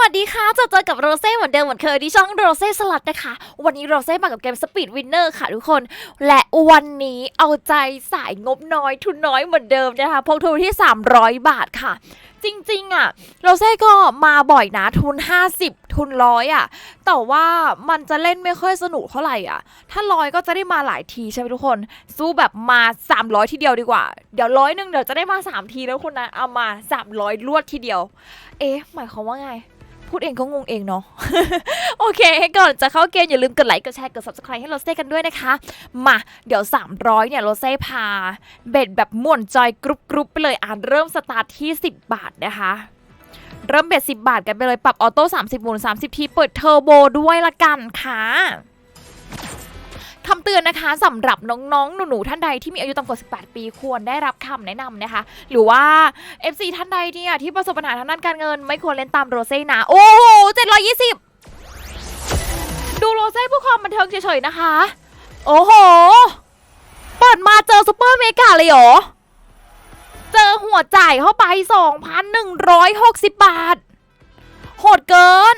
วัสดีค่ะเจอเจอกับโรเซ่เหมือนเดิมเหมือนเคยที่ช่องโรเซ่สลัดนะคะ วันนี้โรเซ่มากับเกมสปีดวินเนอร์ค่ะทุกคน และวันนี้เอาใจสายงบน้อยทุนน้อยเหมือนเดิมนะคะพกทุนที่ 300 บาทค่ะ จริงๆอะโรเซ่ก็มาบ่อยนะทุน 50 ทุนร้อยอะ แต่ว่ามันจะเล่นไม่ค่อยสนุกเท่าไหร่อะ ถ้าร้อยก็จะได้มาหลายทีใช่ไหมทุกคน สู้แบบมา 300 ทีเดียวดีกว่า เดี๋ยวร้อยหนึ่งเดี๋ยวจะได้มา 3 ทีแล้วคุณนะเอามา 300 รวดทีเดียว เอ๊ะหมายความว่าไง พูดเองก็งงเองเนาะ โอเคก่อนจะเข้าเกมอย่าลืมกดไลค์ กดแชร์ กด subscribe ให้โรเซ่กันด้วยนะคะ มา เดี๋ยว 300 เนี่ยโรเซ่พา เบ็ดแบบม่วนจอยกรุบกรุบไปเลย อ่านเริ่มสตาร์ทที่ 10 บาทนะคะ เริ่มเบ็ด 10 บาทกันไปเลย ปรับออโต้ 30หมุน30 ที เปิดเทอร์โบด้วยละกันค่ะ คำเตือนนะคะสำหรับน้องๆ หนูๆ ท่านใดที่มีอายุต่ำกว่า 18 ปีควรได้รับคำแนะนำนะคะ หรือว่า FC ท่านใดเนี่ยที่ประสบปัญหาทางด้านการเงิน ไม่ควรเล่นตามโรเซ่นะ โอ้โห720 ดูโรเซ่เพื่อความบันเทิงเฉยๆนะคะ โอ้โห เปิดมาเจอซูเปอร์เมกาเลยเหรอ เจอหัวจ่ายเข้าไป 2,160 บาท โหดเกิน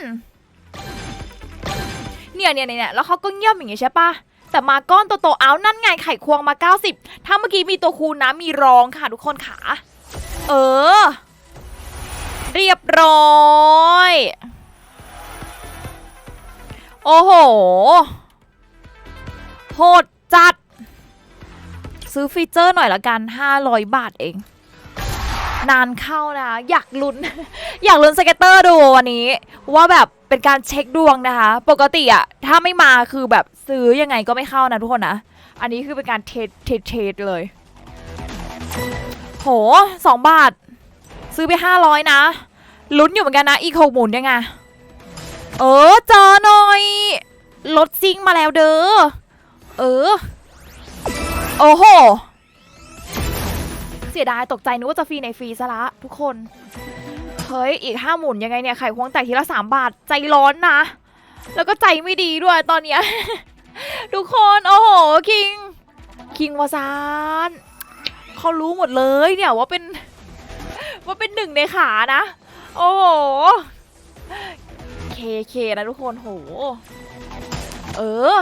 เนี่ยเนี่ยเนี่ยแล้วเขาก็เงียบอย่างงี้ใช่ปะ แต่มาก้อนโตๆเอานั่นไงไข่ควงมา 90 ถ้าเมื่อกี้มีตัวคูณนะมีรองค่ะทุกคนขาเออ เรียบร้อย โอ้โห โหดจัด ซื้อฟีเจอร์หน่อยละกัน 500 บาทเอง นานเข้านะ อยากลุ้น อยากลุ้นสเก็ตเตอร์ดูวันนี้ ว่าแบบเป็นการเช็คดวงนะคะ ปกติอะถ้าไม่มาคือแบบ ซื้อยังไงก็ไม่เข้านะทุกคนนะ อันนี้คือเป็นการเทรดเทรดเทรดเลย โหสองบาท ซื้อไปห้าร้อยนะ ลุ้นอยู่เหมือนกันนะ อีกหกหมุนยังไง เออเจอหน่อยรถซิ่งมาแล้วเด้อ เออ โอ้โห เสียดายตกใจนึกว่าจะฟรีในฟรีซะละทุกคน เฮ้ย อีกห้าหมุนยังไงเนี่ย ไข่ควงแตกทีละสามบาท ใจร้อนนะ แล้วก็ใจไม่ดีด้วยตอนเนี้ย ทุกคนโอ้โหคิงคิงวาซานเขารู้หมดเลยเนี่ยว่าเป็นว่าเป็นหนึ่งในขานะ โอ้โหเคเคนะทุกคนโห เออ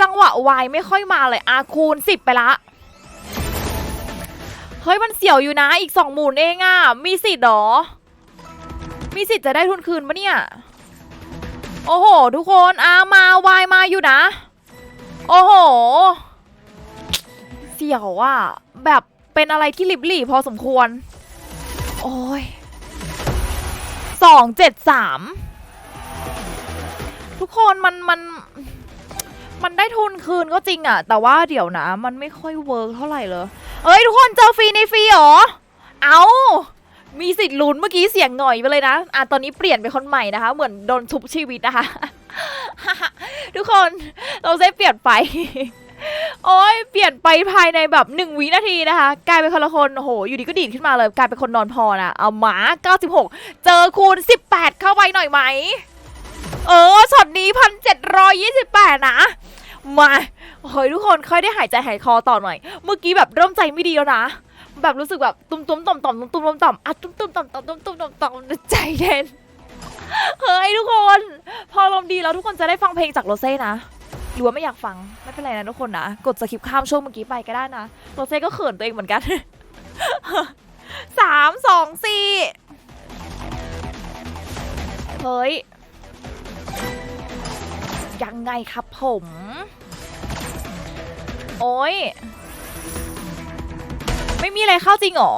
จังหวะวายไม่ค่อยมาเลยอาคูณสิบไปละเฮ้ยมันเสี่ยวอยู่นะอีกสองหมุนเองอะมีสิทธิ์เหรอ มีสิทธิ์จะได้ทุนคืนปะเนี่ย โอ้โห ทุกคนอามาวายมาอยู่นะ โอ้โห เสี่ยวอะแบบเป็นอะไรที่ลิบหลี่พอสมควร โอ้ยสองเจ็ดสามทุกคนมันมันมันได้ทุนคืนก็จริงอะแต่ว่าเดี๋ยวนะ มันไม่ค่อยเวิร์กเท่าไหร่เลย เอ้ย ทุกคนเจอฟรีในฟรีหรอ เอา มีสิทธิ์ลุ้นเมื่อกี้เสียงหน่อยไปเลยนะ อะตอนนี้เปลี่ยนเป็นคนใหม่นะคะ เหมือนโดนทุบชีวิตนะคะ ทุกคนเราได้เปลี่ยนไป โอ้ยเปลี่ยนไปภายในแบบหนึ่งวินาทีนะคะ กลายเป็นคนละคนโอ้โห อยู่ดีก็ดีดขึ้นมาเลย กลายเป็นคนนอนพอนะเอาหมา 96 เจอคูณ 18 เข้าไปหน่อยไหม เออช็อตนี้พันเจ็ดร้อยยี่สิบแปดนะ มาเฮ้ยทุกคนค่อยได้หายใจหายคอต่อหน่อย เมื่อกี้แบบเริ่มใจไม่ดีแล้วนะ แบบรู้สึกแบบตุ้มตุ้มต่อมต่อมตุ้มตุ้มต่อมต่อมอะตุ้มตุ้มต่อมต่อมตุ้มตุ้มต่อมต่อมใจเย็นเฮ้ยทุกคน พอลมณ์ดีแล้วทุกคนจะได้ฟังเพลงจากโรเซ่นะหรือว่าไม่อยากฟังไม่เป็นไรนะทุกคนนะกดสคริปข้ามช่วงเมื่อกี้ไปก็ได้นะโรเซ่ก็เขินตัวเองเหมือนกันสามสองสี่เฮ้ยยังไงครับผม โอ้ย ไม่มีอะไรเข้าจริงหรอ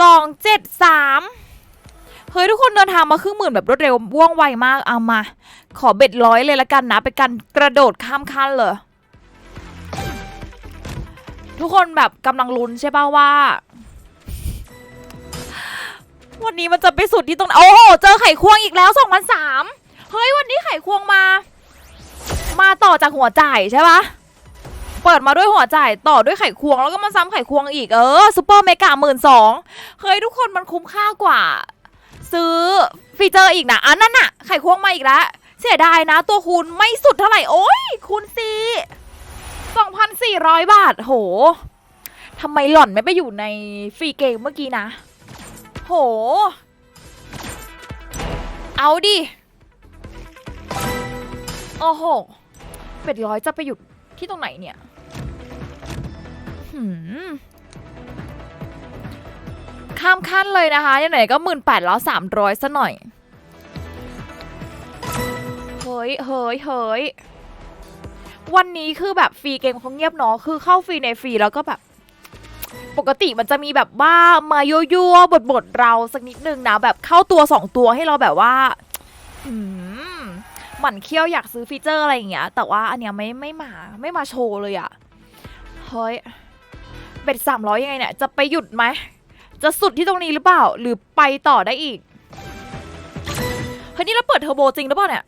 สองเจ็ดสามเฮ้ยทุกคนเดินทางมาครึ่งหมื่นแบบรวดเร็วว่องไวมากเอามา ขอเบ็ดร้อยเลยละกันนะเป็นการกระโดดข้ามขั้นเลยทุกคนแบบกำลังลุ้นใช่ป่าว่า วันนี้มันจะไปสุดที่ตรงโอ้โหเจอไข่ควงอีกแล้วสองพันสามเฮ้ยวันนี้ไข่ควงมา มาต่อจากหัวจ่ายใช่ปะ เปิดมาด้วยหัวจ่ายต่อด้วยไข่ควง แล้วก็มาซ้ำไข่ควงอีกเออซูเปอร์เมกาหมื่นสองเฮ้ยทุกคนมันคุ้มค่ากว่า ซื้อฟีเจอร์อีกนะอันนั้นน่ะไข่ควงมาอีกแล้วเสียดายนะ ตัวคูณไม่สุดเท่าไหร่โอ้ยคูณสี่สองพันสี่ร้อยบาทโหทำไมหล่อนไม่ไปอยู่ในฟรีเกมเมื่อกี้นะ โห เอาดิ โอ้โหเป็ดร้อยจะไปหยุดที่ตรงไหนเนี่ย ข้ามขั้นเลยนะคะยังไหนก็หมื่นแปดแล้วสามร้อยซะหน่อย เฮ้ยเฮ้ยเฮ้ยวันนี้คือแบบฟรีเกมเขาเงียบเนาะคือเข้าฟรีในฟรีแล้วก็แบบ ปกติมันจะมีแบบว่ามายั่บทบทเราสักนิดนึงนะแบบเข้าตัวสองตัวให้เราแบบว่าอืมหมั่นเคี้ยวอยากซื้อฟีเจอร์อะไรอย่างเงี้ย แต่ว่าอันเนี้ยไม่ไม่มาไม่มาโชว์เลยอะเฮ้ย เบ็ดสามร้อยยังไงเนี่ย จะไปหยุดไหม จะสุดที่ตรงนี้หรือเปล่า หรือไปต่อได้อีก เฮ้ยนี่เราเปิดเทอร์โบจริงหรือเปล่าเนี่ย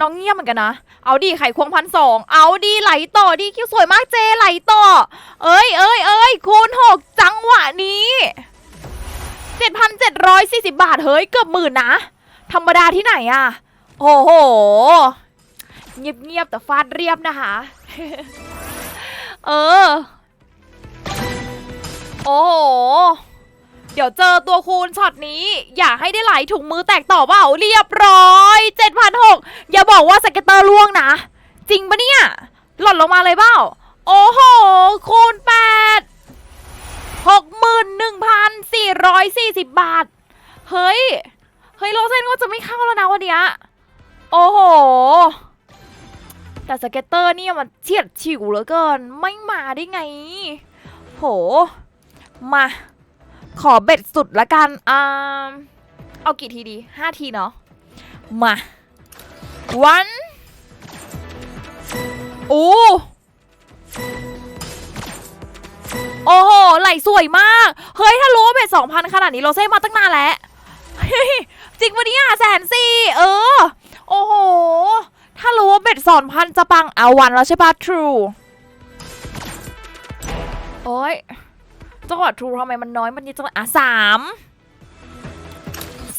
น้องเงียบเหมือนกันนะ เอาดีไข่ควงพันสอง เอาดีไหลต่อดีคิวสวยมากเจไหลต่อ เอ้ยเอ้ยเอ้ยคูณหกจังหวะนี้เจ็ดพันเจ็ดร้อยสี่สิบาท เฮ้ยเกือบหมื่นนะ ธรรมดาที่ไหนอะโอ้โห เงียบๆแต่ฟาดเรียบนะคะ เออ โอ้โห เดี๋ยวเจอตัวคูณช็อตนี้ อยากให้ได้ไหลถุงมือแตกต่อเปล่าเรียบร้อย7,600อย่าบอกว่าสเก็ตเตอร์ล่วงนะ จริงปะเนี่ย หล่นลงมาเลยเปล่า โอ้โห คูณ 8 61,440 บาท เฮ้ย เฮ้ยโลเซนก็จะไม่เข้าแล้วนะวันเนี้ยโอ้โห แต่สเก็ตเตอร์เนี่ยมันเฉียดฉิวเหลือเกิน ไม่มาได้ไง โห มา ขอเบ็ดสุดละกันอ่าเอากี่ทีดีห้าทีเนาะ มาวันโอ้โอ้โห ไหลสวยมาก เฮ้ย ถ้ารู้ว่าเบ็ดสองพันขนาดนี้โราเซ่มาตั้งนานแล้วเฮ้ยจริงปะเนี่ยแสนสี่เออ โอ้โห ถ้ารู้ว่าเบ็ดสองพันจะปังเอาวันแล้วใช่ปะ True โอ้ย จังหวะทรูทำไมมันน้อยมันนี่จังหวะอะสาม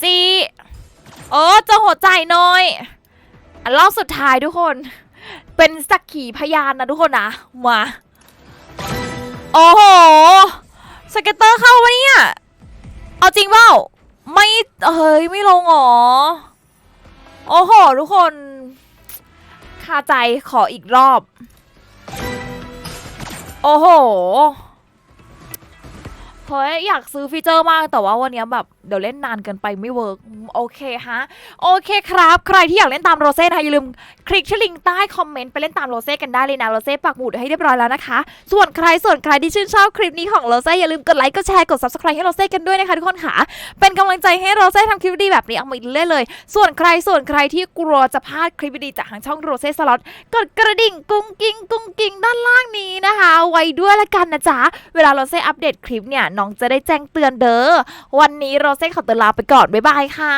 สี่เออเจะหัวใจน่อยอันรอบสุดท้ายทุกคน เป็นสักขีพยานนะทุกคนนะมาโอ้โหสเก็ตเตอร์เข้าวะเนี่ยเอาจริงเปล่าไม่เฮ้ยไม่ลงหรอโอ้โหทุกคนคาใจขออีกรอบ โอ้โห เฮ้ยอยากซื้อฟีเจอร์มากแต่ว่าวันนี้แบบ เดี๋ยวเล่นนานเกินไปไม่เวิร์กโอเคฮะ โอเคครับ ใครที่อยากเล่นตามโรเซ่นะอย่าลืมคลิกที่ลิงก์ใต้คอมเมนต์ไปเล่นตามโรเซ่กันได้เลยนะโรเซ่ปักหมุดให้เรียบร้อยแล้วนะคะ ส่วนใครส่วนใครที่ชื่นชอบคลิปนี้ของโรเซ่อย่าลืมกดไลค์กดแชร์กด subscribe ให้โรเซ่กันด้วยนะคะทุกคนค่ะเป็นกำลังใจให้โรเซ่ทำคลิปดีแบบนี้เอามาอีกเรื่อยเลย ส่วนใครส่วนใครที่กลัวจะพลาดคลิปดีจากทางช่องโรเซ่สล็อตกดกระดิ่งกุ้งกิ้งกุ้งกิ้งด้านล่างนี้นะคะ ไว้ด้วยละกันนะจ๊ะเวลาโรเซ่อัปเดตคลิปเนี่ยน้องจะได้แจ้งเตือนเด้อวันนี้โรเซ่ขอตัวลาไปก่อน บ๊ายบายค่ะ